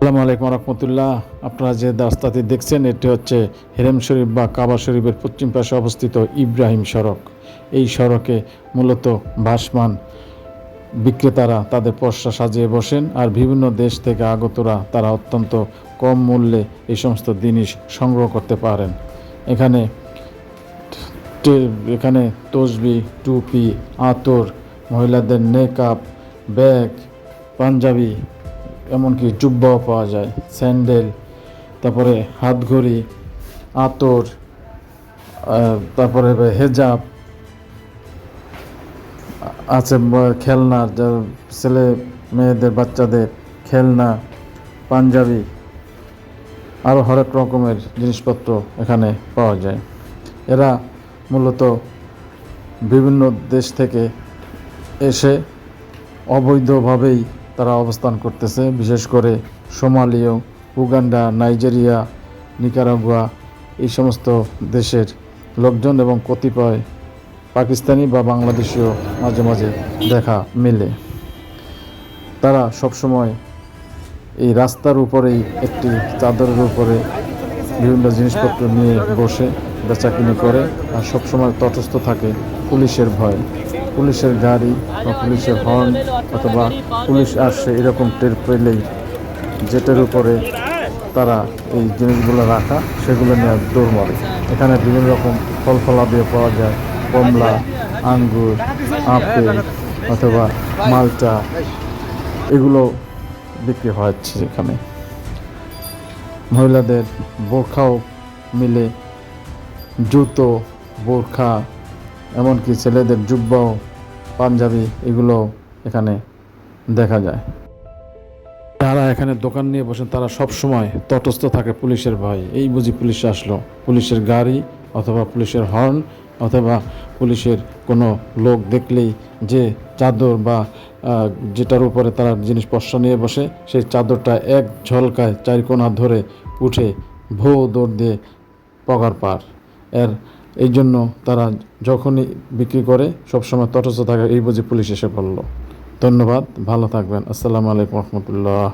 আসসালামু আলাইকুম রহমতুল্লাহ। আপনারা যে রাস্তাটি দেখছেন, এটি হচ্ছে হেরেম শরীফ বা কাবা শরীফের পশ্চিম পাশে অবস্থিত ইব্রাহিম সড়ক। এই সড়কে মূলত ভাসমান বিক্রেতারা তাদের পশা সাজিয়ে বসেন আর বিভিন্ন দেশ থেকে আগতরা তারা অত্যন্ত কম মূল্যে এই সমস্ত জিনিস সংগ্রহ করতে পারেন। এখানে এখানে তসবি, টুপি, আতর, মহিলাদের নেকআপ ব্যাগ, পাঞ্জাবি এমনকি জুব্বাও পাওয়া যায়, স্যান্ডেল, তারপরে হাতঘড়ি, আতর তারপরে হেজাব, আছে খেলনা ছেলে মেয়েদের, বাচ্চাদের খেলনা, পাঞ্জাবি আরও হরেক রকমের জিনিসপত্র এখানে পাওয়া যায়। এরা মূলত বিভিন্ন দেশ থেকে এসে অবৈধভাবেই তারা অবস্থান করতেছে, বিশেষ করে সোমালিয় উগান্ডা, নাইজেরিয়া, নিকারাগুয়া, এই সমস্ত দেশের লোকজন এবং কতিপয় পাকিস্তানি বা বাংলাদেশিও মাঝে মাঝে দেখা মেলে। তারা সবসময় এই রাস্তার উপরেই একটি চাদরের উপরে বিভিন্ন জিনিসপত্র নিয়ে বসে, বেচাকিনি করে, আর সবসময় তটস্থ থাকে পুলিশের ভয়। পুলিশের গাড়ি বা পুলিশের হর্ন অথবা পুলিশ আসছে এরকম টের পেলেই জেটের উপরে তারা এই জিনিসগুলো রাখা, সেগুলো নিয়ে দৌড় মারে। এখানে বিভিন্ন রকম ফল ফলাদিও পাওয়া যায়। কমলা, আঙ্গুর, আপেল অথবা মালটা, এগুলো বিক্রি হচ্ছে এখানে মহিলাদের বোরখাও মিলে, জুতো, বোরখা এমনকি ছেলেদের জুব্বাও, পাঞ্জাবি এগুলো এখানে দেখা যায়। যারা এখানে দোকান নিয়ে বসেন, তারা সব সময় তটস্থ থাকে পুলিশের ভয়। এই বুঝি পুলিশ আসলো। পুলিশের গাড়ি অথবা পুলিশের হর্ন অথবা পুলিশের কোনো লোক দেখলেই যে চাদর বা যেটার উপরে তারা জিনিস পশ্চা নিয়ে বসে, সেই চাদরটা এক ঝলকায় চার কোনা ধরে উঠে ভৌ দৌড় দিয়ে পগার পার। এর এই জন্য তারা যখনই বিক্রি করে, সবসময় তটস্থ থাকে এই বুঝে পুলিশ এসে বলল ধন্যবাদ, ভালো থাকবেন। আসসালামু আলাইকুম রহমতুল্লাহ।